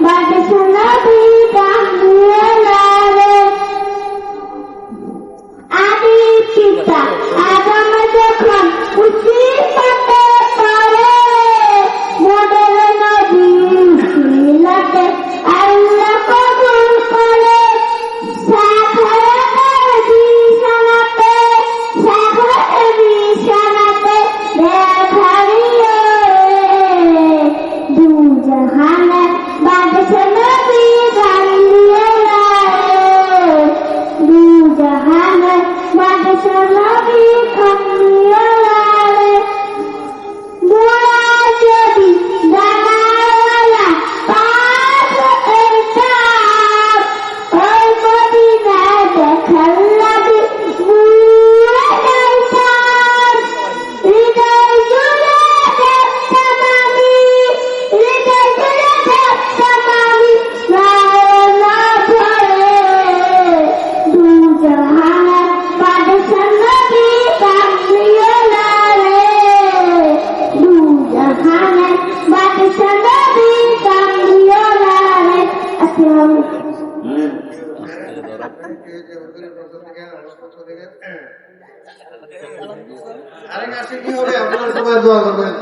más আরেক আসে কি হবে আপনার সবাই দোয়া করবেন।